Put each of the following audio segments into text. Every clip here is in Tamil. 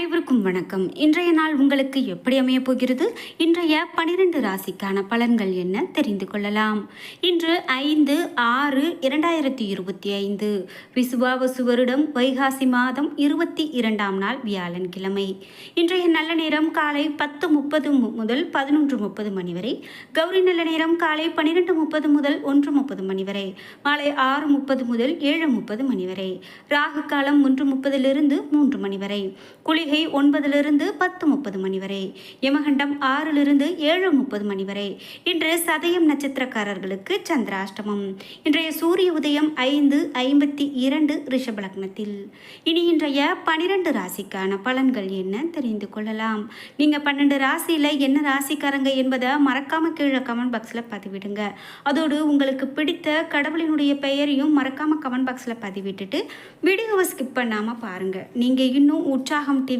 அனைவருக்கும் வணக்கம். இன்றைய நாள் உங்களுக்கு எப்படி அமையப் போகிறது? இன்றைய பனிரெண்டு ராசிக்கான பலன்கள் என்ன தெரிந்து கொள்ளலாம். இன்று ஐந்து ஆறு இரண்டாயிரத்தி இருபத்தி ஐந்து. விசுவாவசு வருடம் வைகாசி மாதம் இருபத்தி இரண்டாம் நாள் வியாழன் கிழமை இன்றைய நல்ல நேரம் காலை பத்து முப்பது முதல் பதினொன்று முப்பது மணி வரை. கௌரி நல்ல நேரம் காலை பனிரெண்டு முப்பது முதல் ஒன்று முப்பது மணி வரை. மாலை ஆறு முப்பது முதல் ஏழு முப்பது மணி வரை. ராகு காலம் ஒன்று முப்பதிலிருந்து மூன்று மணி வரை. குளிகை ஒன்பதிலிருந்து பத்து முப்பது மணி வரை யமகண்டம் ஆறிலிருந்து ஏழு முப்பது மணி வரை. இன்று சதயம் நட்சத்திரக்காரர்களுக்கு சந்திராஷ்டமம். இன்றைய சூரிய உதயம் ஐந்து ஐம்பத்தி இரண்டு ரிஷப லக்னத்தில். இனி இன்றைய பனிரெண்டு ராசிக்கான பலன்கள் என்ன தெரிந்து கொள்ளலாம். நீங்கள் பன்னெண்டு ராசியில் என்ன ராசிக்காரங்க என்பதை மறக்காம கீழே கமெண்ட் பாக்ஸில் பதிவிடுங்க. அதோடு உங்களுக்கு பிடித்த கடவுளினுடைய பெயரையும் மறக்காம கமெண்ட் பாக்ஸில் பதிவிட்டுட்டு வீடியோவை ஸ்கிப் பண்ணாமல் பாருங்கள் நீங்கள் இன்னும் உற்சாகம் டிவி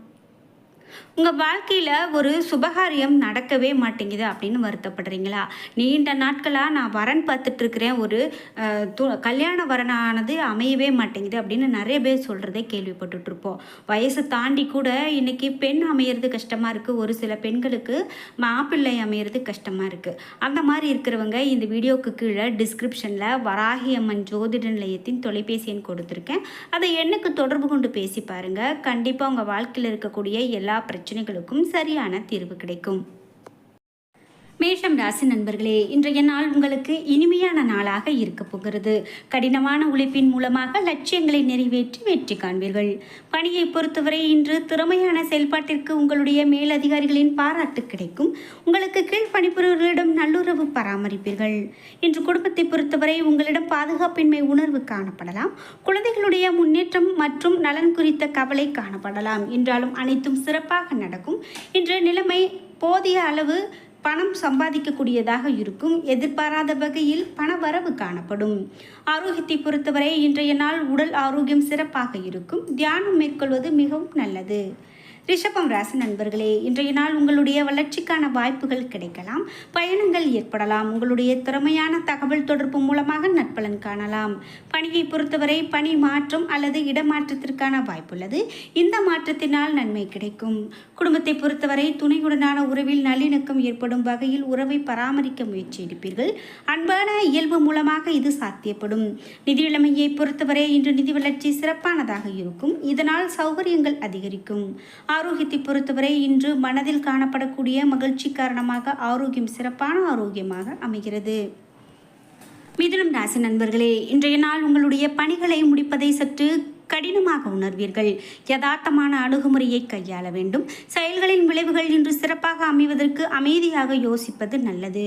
உங்கள் வாழ்க்கையில் ஒரு சுபகாரியம் நடக்கவே மாட்டேங்குது அப்படின்னு வருத்தப்படுறீங்களா? நீண்ட நாட்களாக நான் வரன் பார்த்துட்ருக்கிறேன். ஒரு து- கல்யாண வரனானது அமையவே மாட்டேங்குது அப்படின்னு நிறைய பேர் சொல்கிறதே கேள்விப்பட்டுட்ருப்போம். வயசு தாண்டி கூட இன்றைக்கி பெண் அமையிறது கஷ்டமாக இருக்குது ஒரு சில பெண்களுக்கு மாப்பிள்ளை அமையிறது கஷ்டமாக இருக்குது அந்த மாதிரி இருக்கிறவங்க இந்த வீடியோக்கு கீழே டிஸ்கிரிப்ஷனில் வராகி அம்மன் ஜோதிட நிலையத்தின் தொலைபேசி எண் கொடுத்துருக்கேன். அதை எண்ணுக்கு தொடர்பு கொண்டு பேசி பாருங்கள் கண்டிப்பாக உங்கள் வாழ்க்கையில் இருக்கக்கூடிய எல்லா பிரச்சனைகளுக்கும் சரியான தீர்வு கிடைக்கும். மேஷம் ராசி நண்பர்களே இன்றைய நாள் உங்களுக்கு இனிமையான நாளாக இருக்க போகிறது. கடினமான உழைப்பின் மூலமாக லட்சியங்களை நிறைவேற்றி வெற்றி காண்பீர்கள். பணியை பொறுத்தவரை இன்று திறமையான செயல்பாட்டிற்கு உங்களுடைய மேலதிகாரிகளின் பாராட்டு கிடைக்கும். உங்களுக்கு கீழ் பணிபுரிவர்களிடம் நல்லுறவு பராமரிப்பீர்கள். இன்று குடும்பத்தை பொறுத்தவரை உங்களிடம் பாதுகாப்பின்மை உணர்வு காணப்படலாம். குழந்தைகளுடைய முன்னேற்றம் மற்றும் நலன் குறித்த கவலை காணப்படலாம். என்றாலும் அனைத்தும் சிறப்பாக நடக்கும். இன்று நிலைமை போதிய அளவு பணம் சம்பாதிக்கக்கூடியதாக இருக்கும். எதிர்பாராத வகையில் பண வரவு காணப்படும். ஆரோக்கியத்தை பொறுத்தவரை இன்றைய நாள் உடல் ஆரோக்கியம் சிறப்பாக இருக்கும். தியானம் மேற்கொள்வது மிகவும் நல்லது. ரிஷபம் ராசி நண்பர்களே இன்றைய நாள் உங்களுடைய வளர்ச்சிக்கான வாய்ப்புகள் கிடைக்கலாம். பயணங்கள் ஏற்படலாம். உங்களுடைய திறமையான தகவல் தொடர்பு மூலமாக நற்பலன் காணலாம். பணியை பொறுத்தவரை பணி மாற்றம் அல்லது இடமாற்றத்திற்கான வாய்ப்புள்ளது. இந்த மாற்றத்தினால் நன்மை கிடைக்கும். குடும்பத்தை பொறுத்தவரை துணையுடனான உறவில் நல்லிணக்கம் ஏற்படும் வகையில் உறவை பராமரிக்க முயற்சி எடுப்பீர்கள். அன்பான இயல்பு மூலமாக இது சாத்தியப்படும். நிதி நிலைமையை பொறுத்தவரை இன்று நிதி வளர்ச்சி சிறப்பானதாக இருக்கும். இதனால் சௌகரியங்கள் அதிகரிக்கும். ஆரோக்கியத்தை பொறுத்தவரை இன்று மனதில் காணப்படக்கூடிய மகிழ்ச்சி காரணமாக ஆரோக்கியம் சிறப்பான ஆரோக்கியமாக அமைகிறது. மிதுனம் ராசி நண்பர்களே இன்றைய நாள் உங்களுடைய பணிகளை முடிப்பதை சற்று கடினமாக உணர்வீர்கள். யதார்த்தமான அணுகுமுறையை கையாள வேண்டும். செயல்களின் விளைவுகள் இன்று சிறப்பாக அமைவதற்கு அமைதியாக யோசிப்பது நல்லது.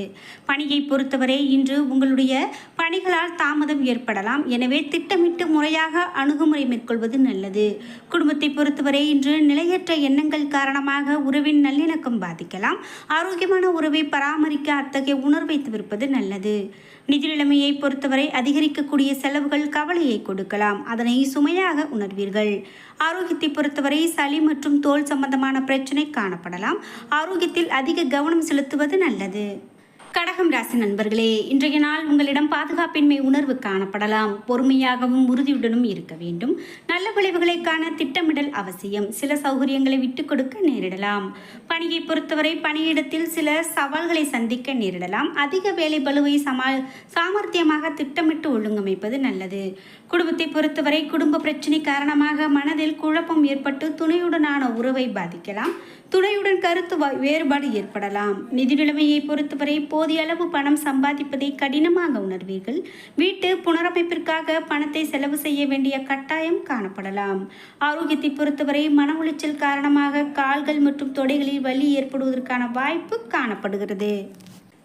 பணியை பொறுத்தவரை இன்று உங்களுடைய பணிகளால் தாமதம் ஏற்படலாம். எனவே திட்டமிட்டு முறையாக அணுகுமுறை மேற்கொள்வது நல்லது. குடும்பத்தை பொறுத்தவரை இன்று நிலையற்ற எண்ணங்கள் காரணமாக உறவின் நல்லிணக்கம் பாதிக்கலாம். ஆரோக்கியமான உறவை பராமரிக்க அத்தகைய உணர்வை தவிர்ப்பது நல்லது. நிதி நிலைமையை பொறுத்தவரை அதிகரிக்கக்கூடிய செலவுகள் கவலையை கொடுக்கலாம். அதனை சுமையாக உணர்வீர்கள். ஆரோக்கியத்தை பொறுத்தவரை சளி மற்றும் தோல் சம்பந்தமான பிரச்சனை காணப்படலாம். ஆரோக்கியத்தில் அதிக கவனம் செலுத்துவது நல்லது. கடகம் ராசி நண்பர்களே இன்றைய நாள் உங்களிடம் பாதுகாப்பின்மை உணர்வு காணப்படலாம். பொறுமையாகவும் உறுதியுடனும் இருக்க வேண்டும். நல்ல விளைவுகளை காண திட்டமிடல் அவசியம். சில சௌகரியங்களை விட்டுக் கொடுக்க நேரிடலாம். பணியை பொறுத்தவரை பணியிடத்தில் சில சவால்களை சந்திக்க நேரிடலாம். அதிக வேலை பளுவை சமா சாமர்த்தியமாக திட்டமிட்டு ஒழுங்கமைப்பது நல்லது. குடும்பத்தை பொறுத்தவரை குடும்ப பிரச்சனை காரணமாக மனதில் குழப்பம் ஏற்பட்டு துணையுடனான உறவை பாதிக்கலாம். துணையுடன் கருத்து வேறுபாடு ஏற்படலாம். நிதி நிலைமையை பொறுத்தவரை போதிய அளவு பணம் சம்பாதிப்பதை கடினமாக உணர்வீர்கள். வீட்டு புனரமைப்பிற்காக பணத்தை செலவு செய்ய வேண்டிய கட்டாயம் காணப்படலாம். ஆரோக்கியத்தை பொறுத்தவரை மன உளைச்சல் காரணமாக கால்கள் மற்றும் தொடைகளில் வலி ஏற்படுவதற்கான வாய்ப்பு காணப்படுகிறது.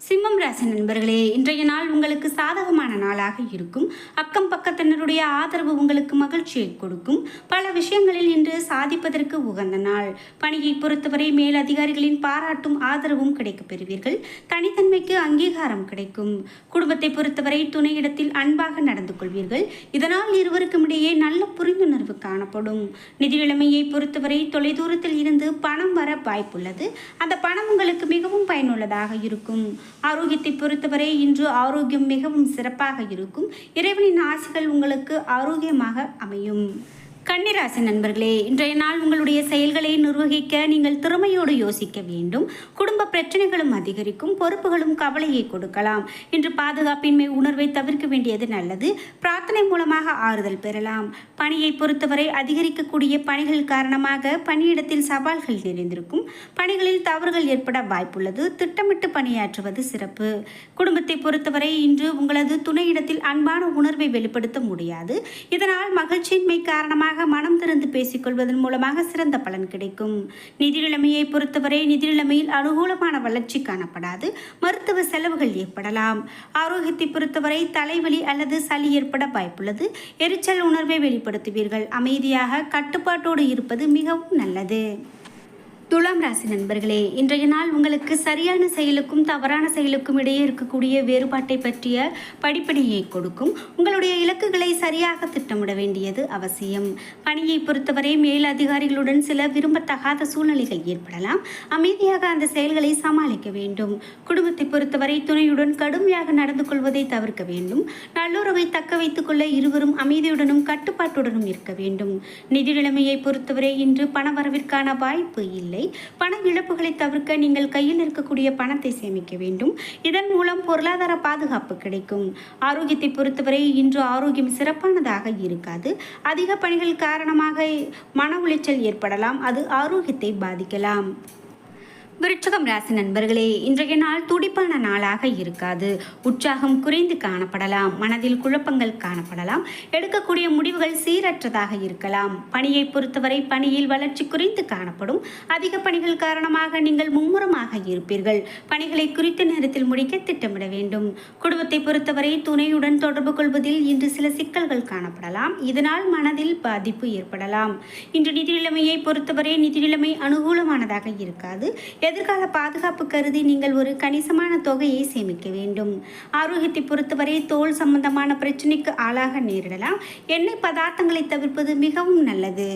சிம்மம் ராசி நண்பர்களே இன்றைய நாள் உங்களுக்கு சாதகமான நாளாக இருக்கும். அக்கம் பக்கத்தினருடைய ஆதரவு உங்களுக்கு மகிழ்ச்சியை கொடுக்கும். பல விஷயங்களில் இன்று சாதிப்பதற்கு உகந்த நாள். பணியை பொறுத்தவரை மேல் அதிகாரிகளின் பாராட்டும் ஆதரவும் கிடைக்கப் பெறுவீர்கள். தனித்தன்மைக்கு அங்கீகாரம் கிடைக்கும். குடும்பத்தை பொறுத்தவரை துணையிடத்தில் அன்பாக நடந்து கொள்வீர்கள். இதனால் இருவருக்கும் இடையே நல்ல புரிந்துணர்வு காணப்படும். நிதி நிலைமையை பொறுத்தவரை தொலைதூரத்தில் இருந்து பணம் வர வாய்ப்புள்ளது. அந்த பணம் உங்களுக்கு மிகவும் பயனுள்ளதாக இருக்கும். ஆரோக்கியத்தை பொறுத்தவரை இன்று ஆரோக்கியம் மிகவும் சிறப்பாக இருக்கும். இறைவனின் ஆசைகள் உங்களுக்கு ஆரோக்கியமாக அமையும். கன்னிராசி நண்பர்களே இன்றைய நாள் உங்களுடைய செயல்களை நிர்வகிக்க நீங்கள் திறமையோடு யோசிக்க வேண்டும். குடும்ப பிரச்சனைகளும் அதிகரிக்கும் பொறுப்புகளும் கவலையை கொடுக்கலாம். இன்று பாதுகாப்பின்மை உணர்வை தவிர்க்க வேண்டியது நல்லது. பிரார்த்தனை மூலமாக ஆறுதல் பெறலாம். பணியை பொறுத்தவரை அதிகரிக்கக்கூடிய பணிகள் காரணமாக பணியிடத்தில் சவால்கள் நிறைந்திருக்கும். பணிகளில் தவறுகள் ஏற்பட வாய்ப்புள்ளது. திட்டமிட்டு பணியாற்றுவது சிறப்பு. குடும்பத்தை பொறுத்தவரை இன்று உங்களது துணையிடத்தில் அன்பான உணர்வை வெளிப்படுத்த முடியாது. இதனால் மகிழ்ச்சியின்மை காரணமாக மனம் திறந்து பேசிக்கொள்வதன் மூலமாக சிறந்த பலன் கிடைக்கும். நிதி நிலைமையை பொறுத்தவரை நிதி நிலைமையில் அனுகூலமான வளர்ச்சி காணப்படாது மருத்துவ செலவுகள் ஏற்படலாம். ஆரோக்கியத்தை பொறுத்தவரை தலைவலி அல்லது சளி ஏற்பட வாய்ப்புள்ளது. எரிச்சல் உணர்வை வெளிப்படுத்துவீர்கள். அமைதியாக கட்டுப்பாட்டோடு இருப்பது மிகவும் நல்லது. துலாம் ராசி நண்பர்களே இன்றைய நாள் உங்களுக்கு சரியான செயலுக்கும் தவறான செயலுக்கும் இடையே இருக்கக்கூடிய வேறுபாட்டை பற்றிய படிப்படியை கொடுக்கும். உங்களுடைய இலக்குகளை சரியாக திட்டமிட வேண்டியது அவசியம். பணியை பொறுத்தவரை மேல் அதிகாரிகளுடன் சில விரும்பத்தகாத சூழ்நிலைகள் ஏற்படலாம். அமைதியாக அந்த செயல்களை சமாளிக்க வேண்டும். குடும்பத்தை பொறுத்தவரை துணையுடன் கடுமையாக நடந்து கொள்வதை தவிர்க்க வேண்டும். நல்லுறவை தக்க வைத்துக் கொள்ள இருவரும் அமைதியுடனும் கட்டுப்பாட்டுடனும் இருக்க வேண்டும். நிதி நிலைமையை பொறுத்தவரை இன்று பணவரவிற்கான வாய்ப்பு இல்லை. பண இழப்புகளை தவிர்க்க நீங்கள் கையில் இருக்கக்கூடிய பணத்தை சேமிக்க வேண்டும். இதன் மூலம் பொருளாதார பாதுகாப்பு கிடைக்கும். ஆரோக்கியத்தை பொறுத்தவரை இன்று ஆரோக்கியம் சிறப்பானதாக இருக்காது. அதிக பணிகள் காரணமாக மன உளைச்சல் ஏற்படலாம். அது ஆரோக்கியத்தை பாதிக்கலாம். விருச்சகம் ராசி நண்பர்களே இன்றைய நாள் துடிப்பான நாளாக இருக்காது. உற்சாகம் குறைந்து காணப்படலாம் மனதில் குழப்பங்கள் காணப்படலாம் எடுக்கக்கூடிய முடிவுகள் சீரற்றதாக இருக்கலாம். பணியை பொறுத்தவரை பணியில் வளர்ச்சி குறைந்து காணப்படும். அதிக பணிகள் காரணமாக நீங்கள் மும்முரமாக இருப்பீர்கள். பணிகளை குறித்த நேரத்தில் முடிக்க திட்டமிட வேண்டும். குடும்பத்தை பொறுத்தவரை துணையுடன் தொடர்பு கொள்வதில் இன்று சில சிக்கல்கள் காணப்படலாம். இதனால் மனதில் பாதிப்பு ஏற்படலாம். இன்று நிதி நிலைமையை பொறுத்தவரை நிதி நிலைமை அனுகூலமானதாக இருக்காது. எதிர்கால பாதுகாப்பு கருதி நீங்கள் ஒரு கணிசமான தொகையை சேமிக்க வேண்டும். ஆரோக்கியத்தை பொறுத்தவரை தோல் சம்பந்தமான பிரச்சனைக்கு ஆளாக நேரிடலாம். எண்ணெய் பதார்த்தங்களை தவிர்ப்பது மிகவும் நல்லது.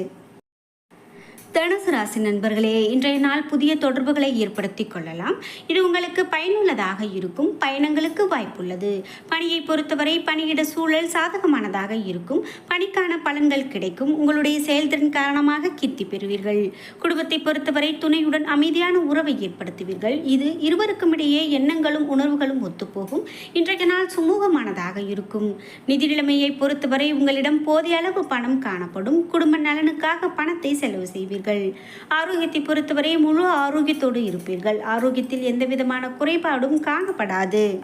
தனுசு ராசி நண்பர்களே இன்றைய நாள் புதிய தொடர்புகளை ஏற்படுத்திக் கொள்ளலாம். இது உங்களுக்கு பயனுள்ளதாக இருக்கும் பயணங்களுக்கு வாய்ப்புள்ளது. பணியை பொறுத்தவரை பணியிட சூழல் சாதகமானதாக இருக்கும் பணிக்கான பலன்கள் கிடைக்கும் உங்களுடைய செயல்திறன் காரணமாக கீர்த்தி பெறுவீர்கள். குடும்பத்தை பொறுத்தவரை துணையுடன் அமைதியான உறவை ஏற்படுத்துவீர்கள். இது இருவருக்கும் இடையே எண்ணங்களும் உணர்வுகளும் ஒத்துப்போகும். இன்றைய நாள் சுமூகமானதாக இருக்கும். நிதி நிலைமையை பொறுத்தவரை உங்களிடம் போதிய அளவு பணம் காணப்படும். குடும்ப நலனுக்காக பணத்தை செலவு செய்வீர்கள். ஆரோக்கியத்தை பொறுத்தவரை முழு ஆரோக்கியத்தோடு இருப்பீர்கள். ஆரோக்கியத்தில் எந்த விதமான குறைபாடும் காணப்படாது.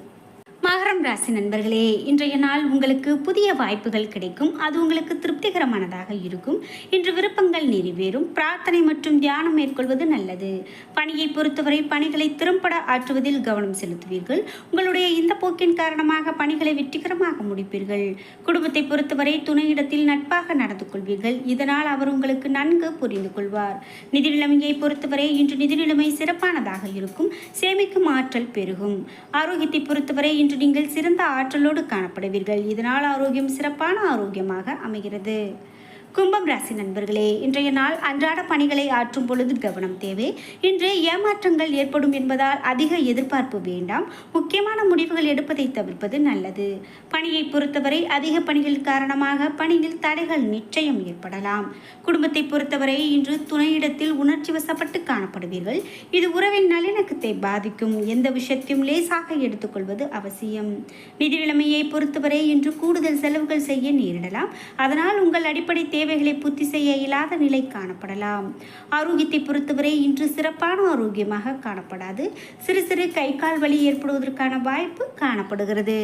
மகரம் ராசி நண்பர்களே இன்றைய நாள் உங்களுக்கு புதிய வாய்ப்புகள் கிடைக்கும். அது உங்களுக்கு திருப்திகரமானதாக இருக்கும். இன்று விருப்பங்கள் நிறைவேறும். பிரார்த்தனை மற்றும் தியானம் மேற்கொள்வது நல்லது. பணியை பொறுத்தவரை பணிகளை திறம்பட ஆற்றுவதில் கவனம் செலுத்துவீர்கள். உங்களுடைய இந்த போக்கின் காரணமாக பணிகளை வெற்றிகரமாக முடிப்பீர்கள். குடும்பத்தை பொறுத்தவரை துணையிடத்தில் நட்பாக நடந்து கொள்வீர்கள். இதனால் அவர் உங்களுக்கு நன்கு புரிந்து கொள்வார். நிதி நிலைமையை பொறுத்தவரை இன்று நிதி நிலைமை சிறப்பானதாக இருக்கும். சேமிக்கும் ஆற்றல் பெருகும். ஆரோக்கியத்தை பொறுத்தவரை இன்று நீங்கள் சிறந்த ஆற்றலோடு காணப்படுவீர்கள். இதனால் ஆரோக்கியம் சிறப்பான ஆரோக்கியமாக அமைகிறது. கும்பம் ராசி நண்பர்களே இன்றைய நாள் அன்றாட பணிகளை ஆற்றும் பொழுது கவனம் தேவை. இன்று ஏமாற்றங்கள் ஏற்படும் என்பதால் அதிக எதிர்பார்ப்பு வேண்டாம். முக்கியமான முடிவுகள் எடுப்பதை தவிர்ப்பது நல்லது. பணியை பொறுத்தவரை அதிக பணிகள் காரணமாக பணியில் தடைகள் நிச்சயம் ஏற்படலாம். குடும்பத்தை பொறுத்தவரை இன்று துணையிடத்தில் உணர்ச்சி வசப்பட்டு காணப்படுவீர்கள். இது உறவின் நல்லிணக்கத்தை பாதிக்கும். எந்த விஷயத்தையும் லேசாக எடுத்துக்கொள்வது அவசியம். நிதி நிலைமையை பொறுத்தவரை இன்று கூடுதல் செலவுகள் செய்ய நேரிடலாம். அதனால் உங்கள் அடிப்படை தேவைகளை பூர்த்தி செய்ய இயலாத நிலை காணப்படலாம். ஆரோக்கியத்தை பொறுத்தவரை இன்று சிறப்பான ஆரோக்கியமாக காணப்படாது. சிறு சிறு கை கால் வலி ஏற்படுவதற்கான வாய்ப்பு காணப்படுகிறது.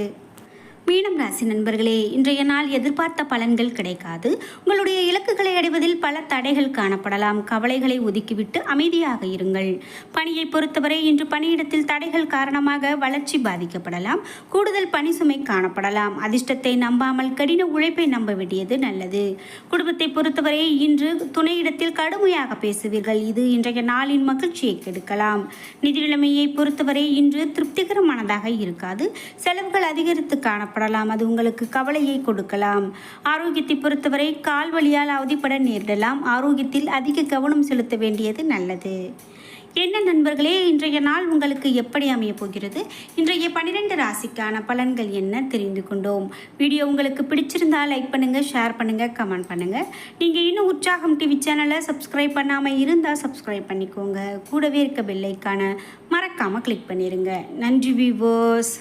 மீனம் ராசி நண்பர்களே இன்றைய நாள் எதிர்பார்த்த பலன்கள் கிடைக்காது. உங்களுடைய இலக்குகளை அடைவதில் பல தடைகள் காணப்படலாம். கவலைகளை ஒதுக்கிவிட்டு அமைதியாக இருங்கள். பணியை பொறுத்தவரை இன்று பணியிடத்தில் தடைகள் காரணமாக வளர்ச்சி பாதிக்கப்படலாம். கூடுதல் பணி சுமை காணப்படலாம். அதிர்ஷ்டத்தை நம்பாமல் கடின உழைப்பை நம்ப வேண்டியது நல்லது. குடும்பத்தை பொறுத்தவரை இன்று துணையிடத்தில் கடுமையாக பேசுவீர்கள். இது இன்றைய நாளின் மகிழ்ச்சியை கெடுக்கலாம். நிதி நிலைமையை பொறுத்தவரை இன்று திருப்திகரமானதாக இருக்காது. செலவுகள் அதிகரித்து காணப்படலாம் அது உங்களுக்கு கவலையை கொடுக்கலாம். ஆரோக்கியத்தை பொறுத்தவரை கால் வலியால் அவதிப்பட நேரிடலாம். ஆரோக்கியத்தில் அதிக கவனம் செலுத்த வேண்டியது நல்லது. என்ன நண்பர்களே இன்றைய நாள் உங்களுக்கு எப்படி அமைய போகிறது? இன்றைய பன்னிரெண்டு ராசிக்கான பலன்கள் என்ன தெரிந்து கொண்டோம். வீடியோ உங்களுக்கு பிடிச்சிருந்தா லைக் பண்ணுங்கள் ஷேர் பண்ணுங்கள் கமெண்ட் பண்ணுங்கள் நீங்கள் இன்னும் உற்சாகம் டிவி சேனலை சப்ஸ்கிரைப் பண்ணாமல் இருந்தால் சப்ஸ்கிரைப் பண்ணிக்கோங்க. கூடவே இருக்க பெல்லைக்கான மறக்காமல் கிளிக் பண்ணிடுங்க நன்றி வியூவர்ஸ்